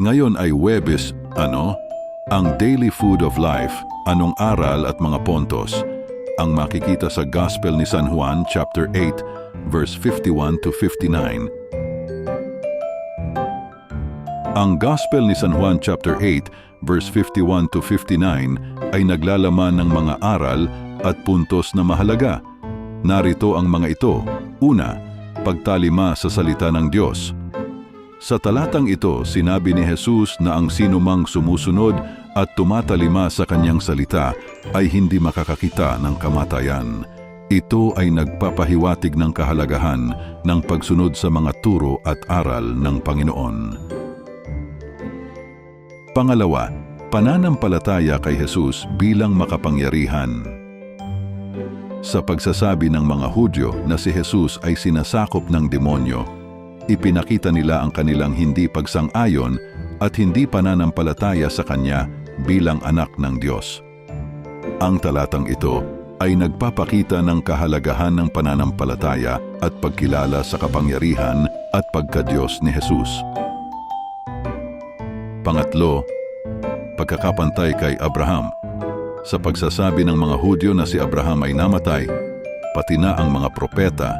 Ngayon ay Webes, ano? Ang Daily Food of Life, anong aral at mga pontos. Ang makikita sa Gospel ni San Juan chapter 8 verse 51 to 59. Ang Gospel ni San Juan chapter 8 verse 51 to 59 ay naglalaman ng mga aral at puntos na mahalaga. Narito ang mga ito. Una, pagtalima sa salita ng Diyos. Sa talatang ito, sinabi ni Jesus na ang sinumang sumusunod at tumatalima sa kanyang salita ay hindi makakakita ng kamatayan. Ito ay nagpapahiwatig ng kahalagahan ng pagsunod sa mga turo at aral ng Panginoon. Pangalawa, pananampalataya kay Jesus bilang makapangyarihan. Sa pagsasabi ng mga Hudyo na si Jesus ay sinasakop ng demonyo, ipinakita nila ang kanilang hindi pagsang-ayon at hindi pananampalataya sa Kanya bilang anak ng Diyos. Ang talatang ito ay nagpapakita ng kahalagahan ng pananampalataya at pagkilala sa kapangyarihan at pagkadiyos ni Jesus. Pangatlo, pagkakapantay kay Abraham. Sa pagsasabi ng mga Hudyo na si Abraham ay namatay, pati na ang mga propeta,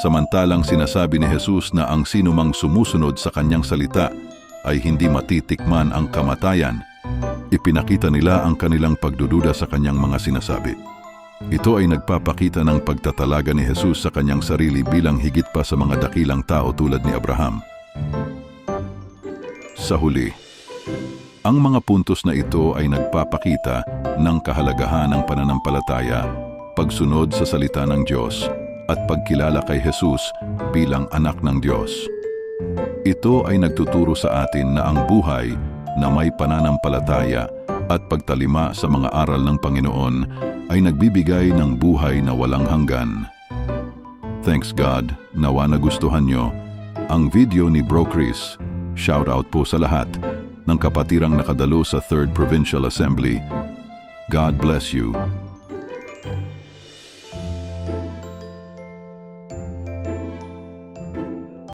samantalang sinasabi ni Jesus na ang sinumang sumusunod sa kanyang salita ay hindi matitikman ang kamatayan, ipinakita nila ang kanilang pagdududa sa kanyang mga sinasabi. Ito ay nagpapakita ng pagtatalaga ni Jesus sa kanyang sarili bilang higit pa sa mga dakilang tao tulad ni Abraham. Sa huli, ang mga puntos na ito ay nagpapakita ng kahalagahan ng pananampalataya, pagsunod sa salita ng Diyos, at pagkilala kay Jesus bilang anak ng Diyos. Ito ay nagtuturo sa atin na ang buhay na may pananampalataya at pagtalima sa mga aral ng Panginoon ay nagbibigay ng buhay na walang hanggan. Thanks God, nawa nagustuhan nyo ang video ni Bro Chris. Shout out po sa lahat ng kapatirang nakadalo sa 3rd Provincial Assembly. God bless you.